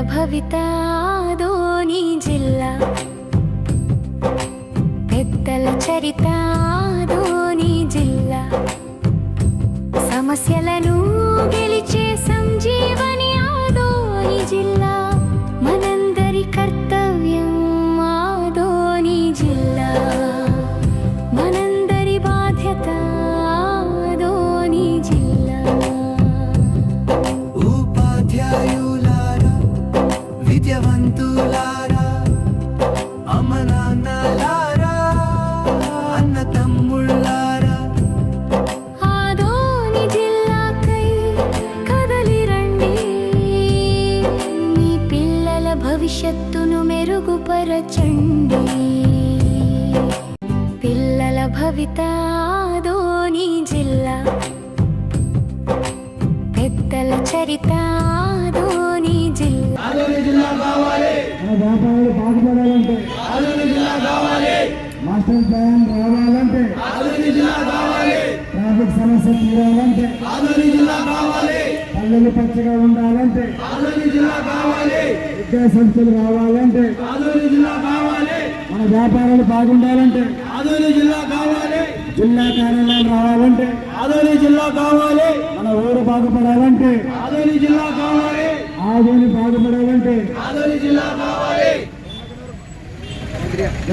భవితాదోని జిల్లా. పెద్దల చరిత చరితాదోని జిల్లా. సమస్యలను గెలిచే ఆదోని జిల్లా మన వ్యాపారాలు బాగుపడాలంటే మాస్టర్ ప్లాన్ రావాలంటే ట్రాఫిక్ సమస్య తీరాలంటే పల్లెలు పచ్చగా ఉండాలంటే విద్యా సంస్థలు రావాలంటే మన వ్యాపారాలు బాగుండాలంటే జిల్లా జిల్లా కార్యాలయం రావాలంటే జిల్లా కావాలి. మన ఊరు బాగుపడాలంటే ఆదోని జిల్లా కావాలి. ఆదోని బాగుపడాలంటే ఆదోని జిల్లా కావాలి.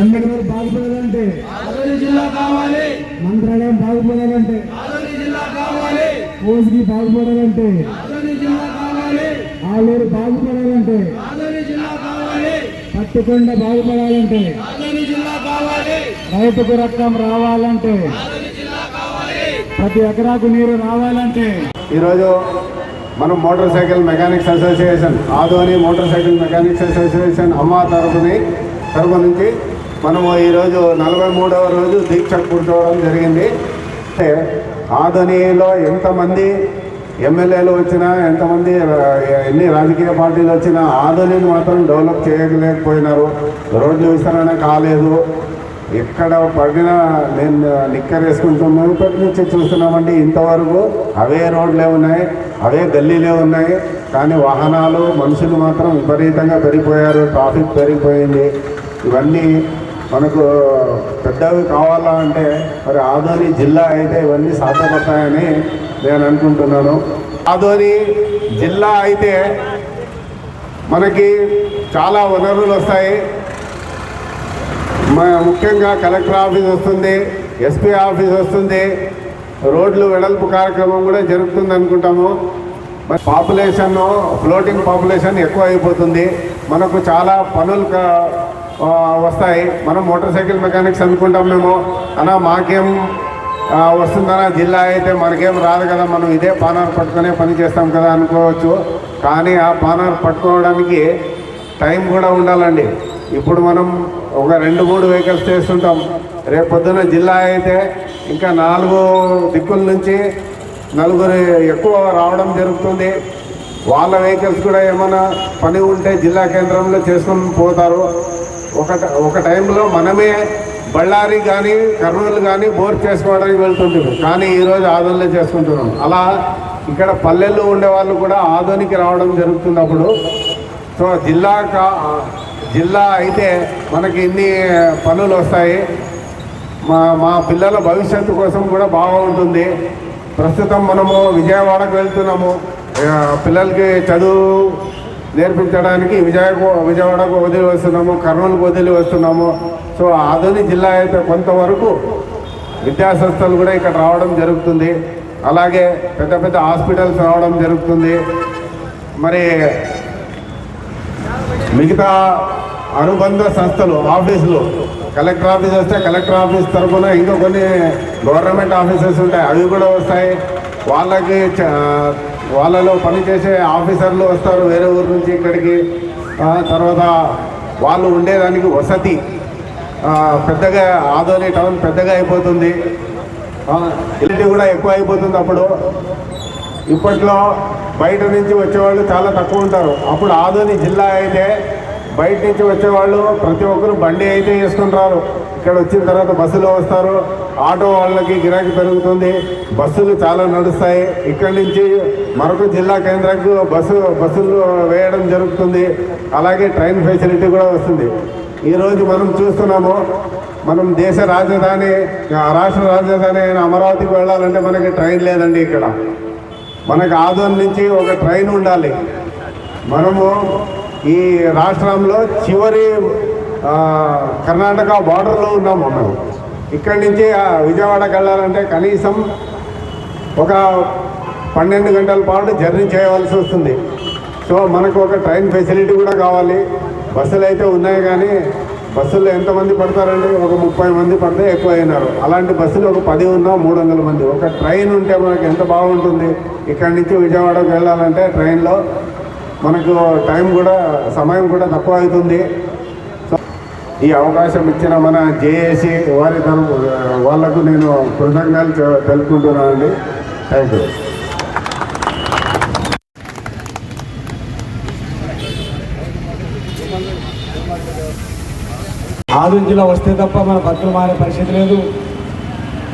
ఎమ్మెల్యేలు బాగుపడాలంటే ఆదోని జిల్లా కావాలి. మంత్రాలయం బాగుపడాలంటే ఆదోని జిల్లా కావాలి. కోసికి బాగుపడాలంటే ఆదోని జిల్లా కావాలి. ఆలూరు బాగుపడాలంటే ఆదోని జిల్లా కావాలి. పట్టుకొండ బాగుపడాలంటే ఆదోని రైతుకు రక్తం రావాలంటే ప్రతి ఎకరాకు నీరు రావాలంటే. ఈరోజు మనం motor cycle mechanics association Adoni motor cycle mechanics association అమ్మ తరపుని తరఫు నుంచి మనము ఈరోజు నలభై మూడవ రోజు దీక్ష కూర్చోవడం జరిగింది. అంటే ఆదోనిలో ఎంతమంది ఎమ్మెల్యేలు వచ్చినా ఎంతమంది ఎన్ని రాజకీయ పార్టీలు వచ్చినా ఆదోనిని మాత్రం డెవలప్ చేయలేకపోయినారు. రోడ్లు విస్తరణ కాలేదు. ఎక్కడ పడినా నేను నిక్కర్ వేసుకుంటున్నాను ఇప్పటి నుంచి చూస్తున్నామండి ఇంతవరకు. అవే రోడ్లే ఉన్నాయి అవే గల్లీలే ఉన్నాయి. కానీ వాహనాలు మనుషులు మాత్రం విపరీతంగా పెరిగిపోయారు ట్రాఫిక్ పెరిగిపోయింది. ఇవన్నీ మనకు పెద్దవి కావాలా అంటే మరి ఆదోని జిల్లా అయితే ఇవన్నీ సాధ్యపడతాయని నేను అనుకుంటున్నాను. ఆదోని జిల్లా అయితే మనకి చాలా వనరులు వస్తాయి. ముఖ్యంగా కలెక్టర్ ఆఫీస్ వస్తుంది ఎస్పీ ఆఫీస్ వస్తుంది. రోడ్లు వెడల్పు కార్యక్రమం కూడా జరుగుతుంది అనుకుంటాము. మరి పాపులేషన్ ఫ్లోటింగ్ పాపులేషన్ ఎక్కువ అయిపోతుంది మనకు చాలా పనులు వస్తాయి. మనం మోటార్ సైకిల్ మెకానిక్స్ అనుకుంటాం మేము. అన్నా మాకేం ఆ, వస్తుందనా జిల్లా అయితే మనకేం రాదు కదా. మనం ఇదే పానార్ పట్టుకునే పని చేస్తాం కదా అనుకోవచ్చు. కానీ ఆ పానార్ పట్టుకోవడానికి టైం కూడా ఉండాలండి. ఇప్పుడు మనం ఒక రెండు మూడు వెహికల్స్ చేస్తుంటాం. రేపు పొద్దున జిల్లా అయితే ఇంకా నాలుగు దిక్కుల నుంచి నలుగురు ఎక్కువ రావడం జరుగుతుంది. వాళ్ళ వెహికల్స్ కూడా ఏమైనా పని ఉంటే జిల్లా కేంద్రంలో చేసుకొని పోతారు. ఒక ఒక టైంలో మనమే బళ్ళారి కానీ కర్నూలు కానీ బోర్ చేసుకోవడానికి వెళ్తుంటారు కానీ ఈరోజు ఆదోనిలో చేసుకుంటున్నాం. అలా ఇక్కడ పల్లెల్లో ఉండే వాళ్ళు కూడా ఆదోనికి రావడం జరుగుతున్నప్పుడు సో జిల్లా కా జిల్లా అయితే మనకి ఇన్ని పనులు వస్తాయి. మా మా పిల్లల భవిష్యత్తు కోసం కూడా బాగుంటుంది. ప్రస్తుతం మనము విజయవాడకు వెళ్తున్నాము. పిల్లలకి చదువు నేర్పించడానికి విజయ విజయవాడకు వదిలి వస్తున్నాము కర్నూలుకు వదిలి వస్తున్నాము. సో ఆధునిక జిల్లా అయితే కొంతవరకు విద్యాసంస్థలు కూడా ఇక్కడ రావడం జరుగుతుంది. అలాగే పెద్ద పెద్ద హాస్పిటల్స్ రావడం జరుగుతుంది. మరి మిగతా అనుబంధ సంస్థలు ఆఫీసులు కలెక్టర్ ఆఫీస్ వస్తే కలెక్టర్ ఆఫీస్ తరఫున ఇంకా కొన్ని గవర్నమెంట్ ఆఫీసెస్ ఉంటాయి. అవి కూడా వస్తాయి. వాళ్ళకి వాళ్ళలో పనిచేసే ఆఫీసర్లు వస్తారు వేరే ఊరు నుంచి ఇక్కడికి. తర్వాత వాళ్ళు ఉండేదానికి వసతి. పెద్దగా ఆదోని టౌన్ పెద్దగా అయిపోతుంది. ఇలాంటివి కూడా ఎక్కువ అయిపోతుంది అప్పుడు. ఇప్పట్లో బయట నుంచి వచ్చేవాళ్ళు చాలా తక్కువ ఉంటారు. అప్పుడు ఆదోని జిల్లా అయితే బయట నుంచి వచ్చేవాళ్ళు ప్రతి ఒక్కరు బండి అయితే వేసుకుంటారు. ఇక్కడ వచ్చిన తర్వాత బస్సులో వస్తారు. ఆటో వాళ్ళకి గిరాకీ పెరుగుతుంది. బస్సులు చాలా నడుస్తాయి. ఇక్కడి నుంచి మరొక జిల్లా కేంద్రానికి బస్సు బస్సులు వేయడం జరుగుతుంది. అలాగే ట్రైన్ ఫెసిలిటీ కూడా వస్తుంది. ఈరోజు మనం చూస్తున్నాము మనం దేశ రాజధాని రాష్ట్ర రాజధాని అయిన అమరావతికి వెళ్ళాలంటే మనకి ట్రైన్ లేదండి ఇక్కడ. మనకు ఆదోన్ నుంచి ఒక ట్రైన్ ఉండాలి. మనము ఈ రాష్ట్రంలో చివరి కర్ణాటక బార్డర్లో ఉన్నాము మేము. ఇక్కడి నుంచి విజయవాడకి వెళ్ళాలంటే కనీసం ఒక పన్నెండు గంటల పాటు జర్నీ చేయవలసి వస్తుంది. సో మనకు ఒక ట్రైన్ ఫెసిలిటీ కూడా కావాలి. బస్సులు అయితే ఉన్నాయి కానీ బస్సుల్లో ఎంతమంది పడతారండి? ఒక ముప్పై మంది పడితే ఎక్కువ అయినారు అలాంటి బస్సులు ఒక పది ఉన్నా మూడు వందల మంది. ఒక ట్రైన్ ఉంటే మనకు ఎంత బాగుంటుంది? ఇక్కడి నుంచి విజయవాడకు వెళ్ళాలంటే ట్రైన్లో మనకు టైం కూడా సమయం కూడా తక్కువ అవుతుంది. సో ఈ అవకాశం ఇచ్చిన మన జేఏసీ వారి తరపు వాళ్ళకు నేను కృతజ్ఞతలు తెలుపుకుంటున్నానండి. థ్యాంక్ యూ ఆదూరు వస్తే తప్ప మన బతులు మారే పరిస్థితి లేదు.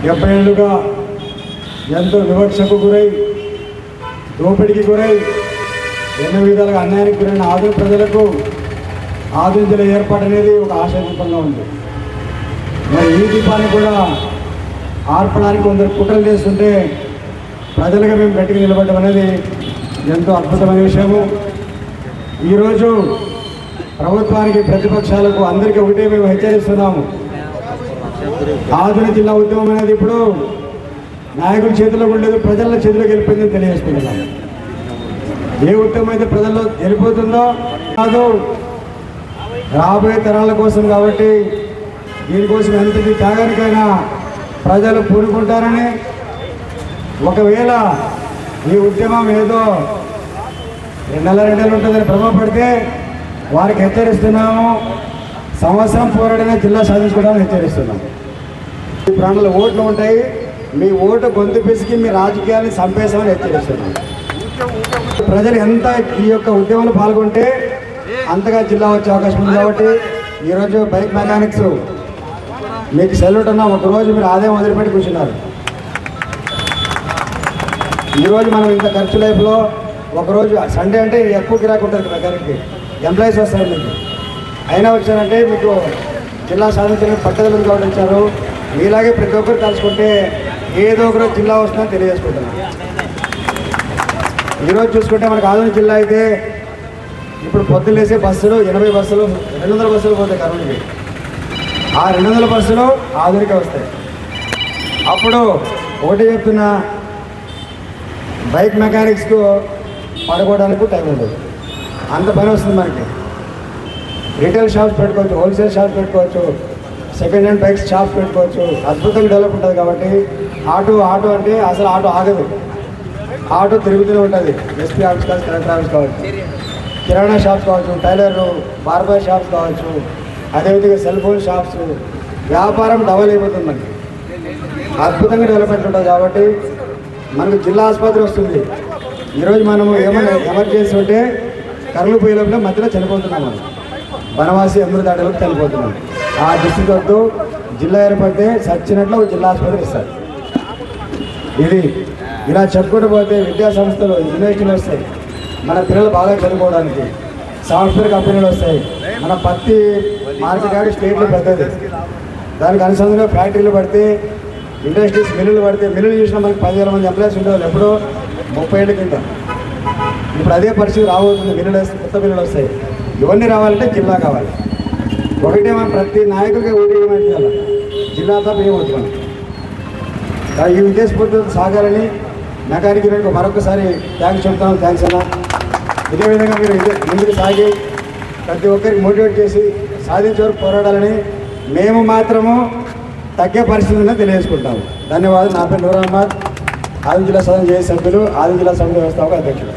డెబ్బై ఏళ్ళుగా ఎంతో వివక్షకు గురై దోపిడికి గురై ఎన్నో విధాలుగా అన్యాయానికి గురైన ఆధునిక ప్రజలకు ఆదూరు జిల్లా ఏర్పాటు అనేది ఒక ఆశాదీపంగా ఉంది. మరి ఈ దీపాన్ని కూడా ఆర్పడానికి కొందరు కుట్రలు చేస్తుంటే ప్రజలుగా మేము గట్టిగా నిలబడడం అనేది ఎంతో అద్భుతమైన విషయము. ఈరోజు ప్రభుత్వానికి ప్రతిపక్షాలకు అందరికీ ఒకటే మేము హెచ్చరిస్తున్నాము. ఆధునిక జిల్లా ఉద్యమం అనేది ఇప్పుడు నాయకుల చేతిలో ఉండేది ప్రజల చేతిలోకి వెళ్ళిపోయిందని తెలియజేసుకుంటున్నాం ఏ ఉద్యమం అయితే ప్రజల్లో వెళ్ళిపోతుందో కాదు రాబోయే తరాల కోసం కాబట్టి దీనికోసం ఎంతటి త్యాగానికైనా ప్రజలు పూనుకుంటారని ఒకవేళ ఈ ఉద్యమం ఏదో రెండు నెలల రెండు నెలలు ఉంటుందని భ్రమపడితే వారికి హెచ్చరిస్తున్నాము. సంవత్సరం పోరాడిన జిల్లా సాధించుకోవడానికి హెచ్చరిస్తున్నాము. మీ ప్రాణాలు ఓట్లు ఉంటాయి. మీ ఓటు గొంతు పిసికి మీ రాజకీయాన్ని చంపేశామని హెచ్చరిస్తున్నాం ప్రజలు ఎంత ఈ యొక్క ఉద్యమంలో పాల్గొంటే అంతగా జిల్లా వచ్చే అవకాశం ఉంది కాబట్టి ఈరోజు బైక్ మెకానిక్స్ మీకు సెల్యూట్ అన్న ఒకరోజు మీరు ఆదాయం వదిలిపెట్టి కూర్చున్నారు. ఈరోజు మనం ఇంత ఖర్చు లైఫ్లో ఒకరోజు సండే అంటే ఎక్కువ గిరాకు ఉంటుంది మెకానిక్కి. ఎంప్లాయీస్ వస్తారు మీకు. అయినా వచ్చారంటే మీకు జిల్లా సాధించిన పట్టుదల గౌరవించారు. మీలాగే ప్రతి ఒక్కరు కలుసుకుంటే ఏదో ఒకరు జిల్లా వస్తుందని తెలియజేసుకుంటున్నాను. ఈరోజు చూసుకుంటే మనకు ఆధునిక జిల్లా అయితే ఇప్పుడు పొద్దున్న బస్సులు ఎనభై బస్సులు రెండు వందల బస్సులు పోతాయి కర్నూలుకి ఆ రెండు వందల బస్సులు ఆధునిక వస్తాయి. అప్పుడు ఒకటి చెప్తున్నా బైక్ మెకానిక్స్కు పడుకోవడానికి టైం ఉండదు. అంత పని వస్తుంది మనకి. రిటైల్ షాప్స్ పెట్టుకోవచ్చు హోల్సేల్ షాప్స్ పెట్టుకోవచ్చు సెకండ్ హ్యాండ్ బైక్స్ షాప్స్ పెట్టుకోవచ్చు. అద్భుతంగా డెవలప్ ఉంటుంది కాబట్టి ఆటో ఆటో అంటే అసలు ఆటో ఆగదు. ఆటో తిరుగుతూనే ఉంటుంది. ఎస్పీ ఆఫీస్ కావచ్చు కలెక్టర్ ఆఫీస్ కావచ్చు కిరాణా షాప్స్ కావచ్చు టైలర్లు బార్బర్ షాప్స్ కావచ్చు అదేవిధంగా సెల్ ఫోన్ షాప్స్ వ్యాపారం డబల్ అయిపోతుంది మనకి. అద్భుతంగా డెవలప్మెంట్ ఉంటుంది కాబట్టి మనకు జిల్లా ఆసుపత్రి వస్తుంది. ఈరోజు మనము ఏమైనా ఎమర్జెన్సీ ఉంటే కర్రలు పోయేలోపల మధ్యలో చనిపోతున్నాం మనం. బనవాసి అమృతాడలో చనిపోతున్నాం. ఆ దృష్టికి వద్దు జిల్లా ఏర్పడితే సచ్చినట్లు ఒక జిల్లా ఆసుపత్రి ఇస్తారు. ఇది ఇలా చెప్పుకుంటూ పోతే విద్యా సంస్థలు యూనివర్సిటీలు వస్తాయి. మన పిల్లలు బాగా చదువుకోవడానికి. సాఫ్ట్వేర్ కంపెనీలు వస్తాయి. మన పత్తి మార్కెట్ కాడి స్టేట్లో పెద్దది. దానికి అనుసంధానంగా ఫ్యాక్టరీలు పడితే ఇండస్ట్రీస్ మిల్లులు పడితే మిల్లులు చూసినా మనకి పదివేల మంది ఎంప్లాయీస్ ఉండేవాళ్ళు ఎప్పుడో ముప్పై ఏళ్ళ కింద. ఇప్పుడు అదే పరిస్థితి రాబోతుంది మిల్లులు కొత్త మిల్లులు వస్తాయి? ఇవన్నీ రావాలంటే జిల్లా కావాలి. ఒకటే మనం ప్రతి నాయకుడికి ఒకటి ఏమైనా జిల్లా తప్ప ఏమవుతున్నాం ఈ ఉద్దేశపూర్వక సాగాలని నగానికి మీకు మరొకసారి థ్యాంక్స్ చెప్తాను థ్యాంక్స్ అన్న. ఇదే విధంగా మీరు ఇదే ముందుకు సాగి ప్రతి ఒక్కరికి మోటివేట్ చేసి సాధించే వరకు పోరాడాలని మేము మాత్రము తగ్గే పరిస్థితి ఉందని తెలియజేసుకుంటాము. ధన్యవాదాలు. నా పేరు నూర్ అహ్మద్ ఆదిల్ జిల్లా సదన్ జేఏ సభ్యులు ఆదిల్ జిల్లా సమితి వ్యవస్థాపక అధ్యక్షులు.